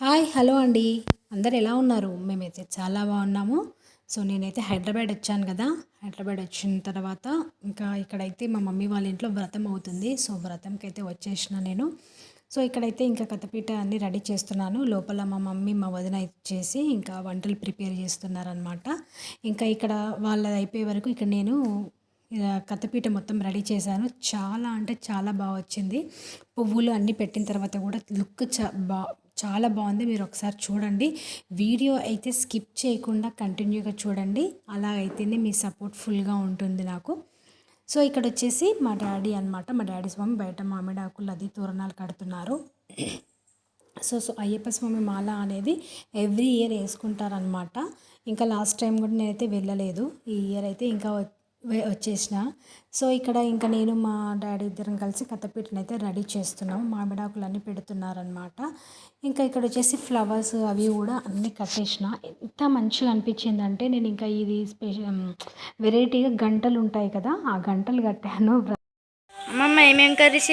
Hi hello అండి. అందరు ఎలా ఉన్నారు? మేమైతే చాలా బాగున్నాము. సో నేనైతే హైదరాబాద్ వచ్చాను కదా. హైదరాబాద్ వచ్చిన తర్వాత ఇంకా ఇక్కడైతే మా మమ్మీ వాళ్ళ ఇంట్లో వ్రతం అవుతుంది. సో వ్రతంకి అయితే వచ్చేసిన నేను. సో ఇక్కడైతే ఇంకా కథపీట అన్నీ రెడీ చేస్తున్నాను. లోపల మా మమ్మీ మా వదిన ఇచ్చేసి ఇంకా వంటలు ప్రిపేర్ చేస్తున్నారనమాట ఇంకా ఇక్కడ వాళ్ళది అయిపోయే వరకు ఇక్కడ నేను కథపీట మొత్తం రెడీ చేశాను. చాలా అంటే చాలా బాగా వచ్చింది. పువ్వులు అన్నీ పెట్టిన తర్వాత కూడా లుక్ చా బా చాలా బాగుంది. మీరు ఒకసారి చూడండి. వీడియో అయితే స్కిప్ చేయకుండా కంటిన్యూగా చూడండి. అలా అయితేనే మీ సపోర్ట్ ఫుల్గా ఉంటుంది నాకు. సో ఇక్కడ వచ్చేసి మా డాడీ అనమాట మా డాడీ స్వామి బయట మామిడాకులు అది తోరణాలు కడుతున్నారు. సో సో అయ్యప్ప స్వామి మాల అనేది ఎవ్రీ ఇయర్ వేసుకుంటారనమాట ఇంకా లాస్ట్ టైం కూడా నేనైతే వెళ్ళలేదు. ఈ ఇయర్ అయితే ఇంకా వచ్చేసిన. సో ఇక్కడ ఇంకా నేను మా డాడీ ఇద్దరం కలిసి కథపీటను అయితే రెడీ చేస్తున్నాం. మామిడాకులు అన్నీ పెడుతున్నారనమాట ఇంకా ఇక్కడ వచ్చేసి ఫ్లవర్స్ అవి కూడా అన్నీ కట్టేసిన ఎంత మంచిగా అనిపించిందంటే నేను ఇంకా ఇది స్పెషల్ వెరైటీగా గంటలు ఉంటాయి కదా ఆ గంటలు కట్టాను. అమ్మమ్మ ఏమేం కర్రీస్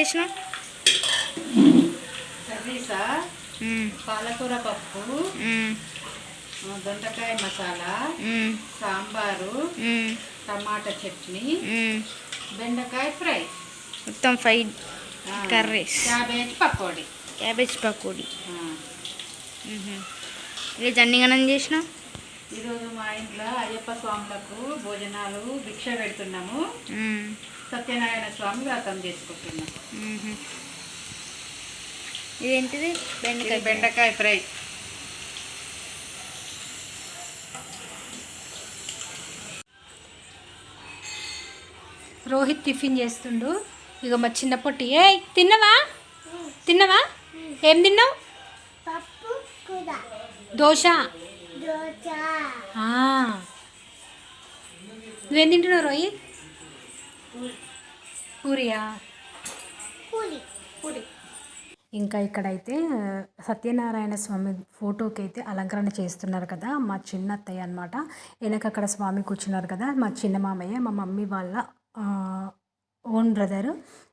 కర్రీసా? పాలకూర పప్పు దొండకాయ మసాలా సాంబారు టమాటా చట్నీ బెండకాయ ఫ్రై. మొత్తం ఆ, curries. Cabbage pakodi. Cabbage pakodi. ఆ, ఇక జన్నిగనం చేసినావు ఈరోజు మా ఇంట్లో అయ్యప్ప స్వాములకు భోజనాలు భిక్ష పెడుతున్నాము. సత్యనారాయణ స్వామి వ్రతం చేసుకుంటున్నాం. ఇదేంటిది? ఇది బెండకాయ బెండకాయ ఫ్రై. రోహిత్ టిఫిన్ చేస్తుండు. ఇక మా చిన్న పొట్టి. ఏ తిన్నవా? తిన్నవా? ఏం తిన్నావు? దోశ. నువ్వేం తింటున్నావు రోహిత్? పూరియా? పూరి. ఇంకా ఇక్కడైతే సత్యనారాయణ స్వామి ఫోటోకి అయితే అలంకరణ చేస్తున్నారు కదా మా చిన్న అత్తయ్య అనమాట వెనక అక్కడ స్వామి కూర్చున్నారు కదా మా చిన్న మామయ్య మా మమ్మీ వాళ్ళ ఓన్ బ్రదర్.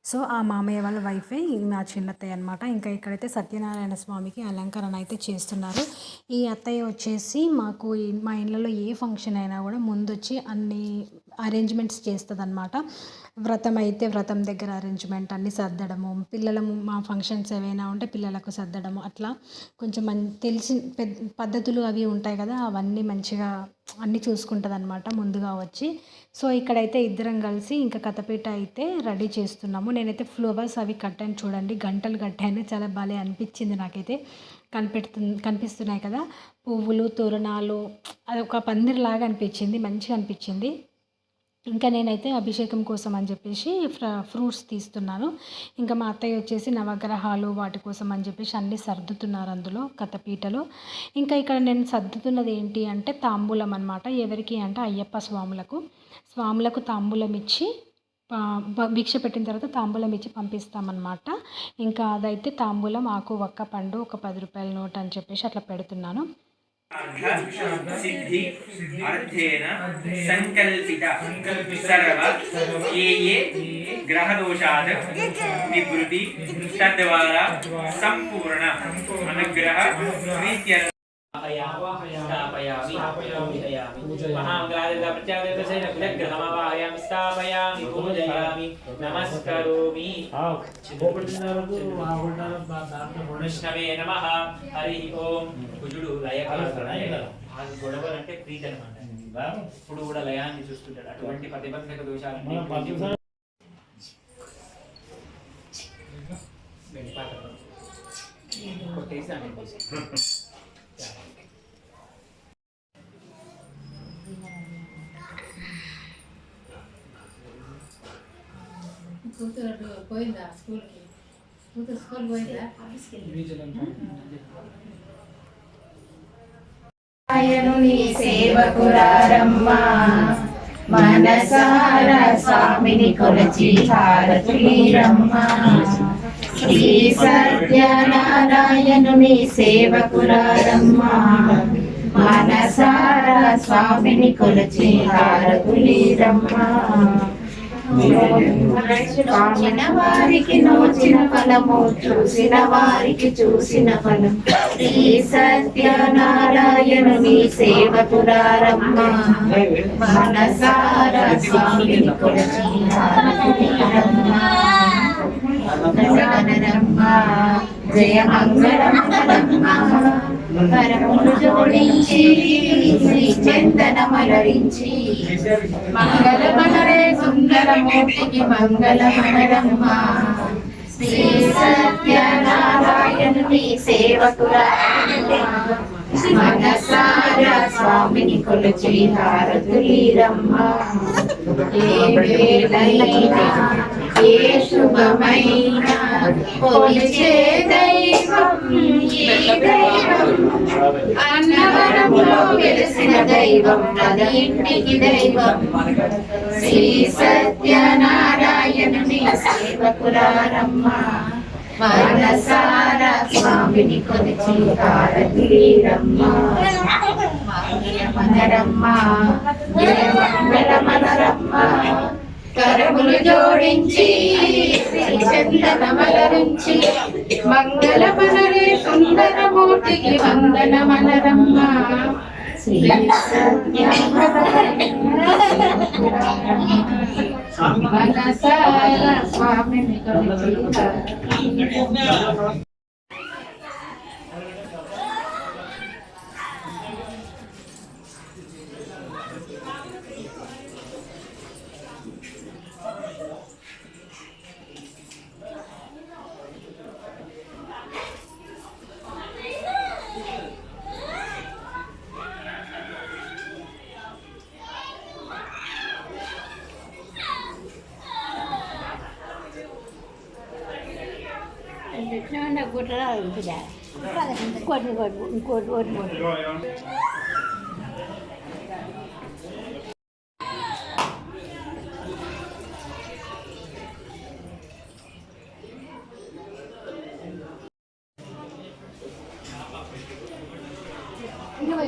సో ఆ మామయ్య వాళ్ళ వైఫే మా చిన్నత్తయ్య అనమాట ఇంకా ఇక్కడైతే సత్యనారాయణ స్వామికి అలంకరణ అయితే చేస్తున్నారు. ఈ అత్తయ్య వచ్చేసి మాకు మా ఇళ్ళలో ఏ ఫంక్షన్ అయినా కూడా ముందొచ్చి అన్ని అరేంజ్మెంట్స్ చేస్తుందన్నమాట. వ్రతం అయితే వ్రతం దగ్గర అరేంజ్మెంట్ అన్నీ సర్దడము పిల్లల మా ఫంక్షన్స్ ఏవైనా ఉంటే పిల్లలకు సర్దడము అట్లా. కొంచెం మన్ తెలిసి పెద్ద పద్ధతులు అవి ఉంటాయి కదా అవన్నీ మంచిగా అన్నీ చూసుకుంటుంది అనమాట ముందుగా వచ్చి. సో ఇక్కడైతే ఇద్దరం కలిసి ఇంకా కథపీట అయితే రెడీ చేస్తున్నాము. నేనైతే ఫ్లవర్స్ అవి కట్టాను చూడండి గంటలు కట్టాను చాలా భలే అనిపించింది నాకైతే. కనిపెడుతు కనిపిస్తున్నాయి కదా పువ్వులు తోరణాలు అది ఒక పందిరిలాగా అనిపించింది మంచిగా అనిపించింది. ఇంకా నేనైతే అభిషేకం కోసం అని చెప్పేసి ఫ్ర ఫ్రూట్స్ తీస్తున్నాను. ఇంకా మా అత్తయ్య వచ్చేసి నవగ్రహాలు వాటి కోసం అని చెప్పేసి అన్నీ సర్దుతున్నారు అందులో కథపీటలో ఇంకా ఇక్కడ నేను సర్దుతున్నది ఏంటి అంటే తాంబూలం అనమాట ఎవరికి అంటే అయ్యప్ప స్వాములకు. స్వాములకు తాంబూలం ఇచ్చి భిక్ష పెట్టిన తర్వాత తాంబూలం ఇచ్చి పంపిస్తామన్నమాట. ఇంకా అదైతే తాంబూలం ఆకు ఒక్క పండు ఒక పది రూపాయల నోట్ అని చెప్పేసి అట్లా పెడుతున్నాను. सिद्धि अर्थेन संकल्पित। सर्व ये ये ग्रह दोषाद निवृत्ति तद्वारा संपूर्ण अनुग्रह स्थापयामि। स्थापयामि। महामङ्गलादिप्रत्यादेवसेन पुनः ग्रहमवाहयामि स्थापयामि। నమస్కరోమి విష్ణవే నమ హరి ఓం కుజుడు లయకల గొడవలు అంటే ప్రీతి అనమాట ఇప్పుడు కూడా లయాన్ని చూస్తుంటాడు. అటువంటి ప్రతిబంధక దోషాలు కొట్టేసి. కూతురు పోయిందా స్కూల్కి? కూతురు స్కూల్ పోయిందా? ఆయనుని సేవకురారమ్మా. మనసార స్వామిని కొలచి హారతులీరమ్మా శ్రీ సత్యనారాయణుని సేవకురారమ్మా. మనసార స్వామిని కొలచి హారతులీరమ్మా నోచిన వారికి నోచిన ఫలము చూసిన వారికి చూసిన ఫలం శ్రీ సత్యనారాయణుని సేవకురారమ్మ మనసార స్వామిని కొలిచి హారతులిరమ్మ. మనరమ్మ జయ మంగళమ్మ కరములు జోడించి శ్రీ శ్రీ సత్యనారాయణుని మనసార స్వామిని కొలచి హారతులీరమ్మ ఏ ఏ శుభమైన కొలిచే దైవం ఈ దైవం అన్నవరంలో వెలిసిన దైవం మన ఇంటికి దైవం శ్రీ సత్యనారాయణుని సేవకురారమ్మ మనసార స్వామిని కొలిచి హారతులీరమ్మ కరములు జోడించి శ్రీ చందనమలరించి మంగళమనరే సుందరమూర్తికి వందనమనరమ్మ. శ్రీ సత్యనారాయణ మనసార స్వామిని ఏమన్నా గుట్ర ఇంటిదా ఇంకోటి ఇంకోటి ఇంకోటి ఇరవై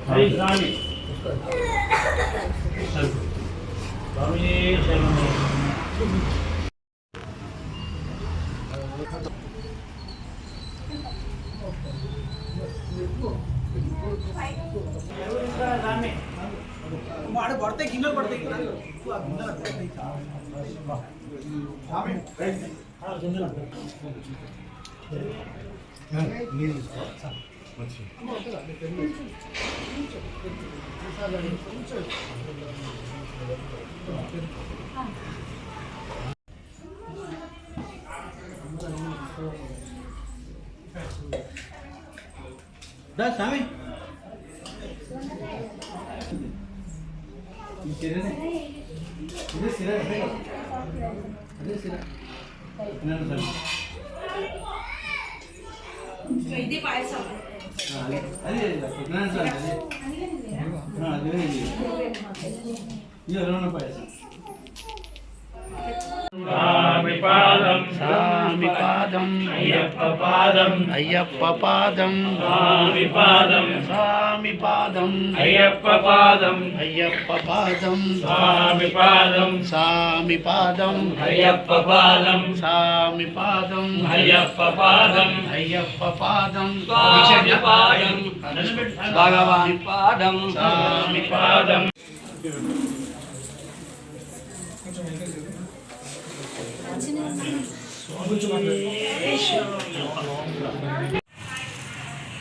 ఆడ పడతాయి గిన్నెలు పడతాయి గిన్నెలు 맞지. 나 사미. 이제는 이제 시라 해요. 이제 시라. 나는 사미. 이제 봐야죠. స్వామి పాదం. స్వామి పాదం. అయ్యప్ప పాదం. అయ్యప్ప పాదం. స్వామి పాదం. స్వామి పాదం. అయ్యప్ప పాదం. అయ్యప్ప పాదం. స్వామి పాదం. స్వామి పాదం. అయ్యప్ప పాదం. స్వామి పాదం. అయ్యప్ప పాదం. అయ్యప్ప పాదం. స్వామి పాదం. భగవాన్ పాదం. స్వామి పాదం.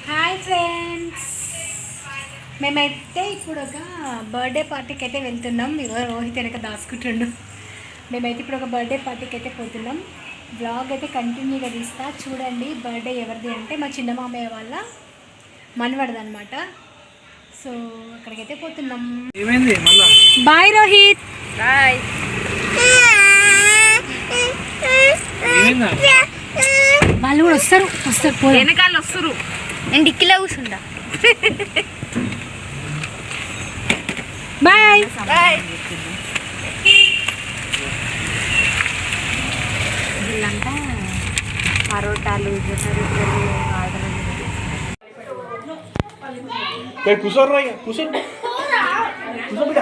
Hi friends. మేమైతే ఇప్పుడు ఒక బర్త్డే పార్టీకి అయితే వెళ్తున్నాం. ఇగో రోహిత్ వెనక దాచుకుంటుండు. మేమైతే ఇప్పుడు ఒక బర్త్డే పార్టీకి అయితే పోతున్నాం. బ్లాగ్ అయితే కంటిన్యూగా తీస్తా. చూడండి బర్త్డే ఎవరిది అంటే మా చిన్న మామయ్య వాళ్ళ మనవడది అనమాట సో అక్కడికైతే పోతున్నాం. Bye Rohit. Bye వాళ్ళు కూడా వస్తారు వస్తారు పోదాం. వెనకాల వస్తురు నేను డిక్కిలో కూర్చుంటా బాయ్ బాయ్ వీళ్ళంతా పరోటాలు జొన్నరొట్టెలు ఆర్డర్ కూర్చోర్రా ఇక కూర్చో కూర్చో బిడ్డ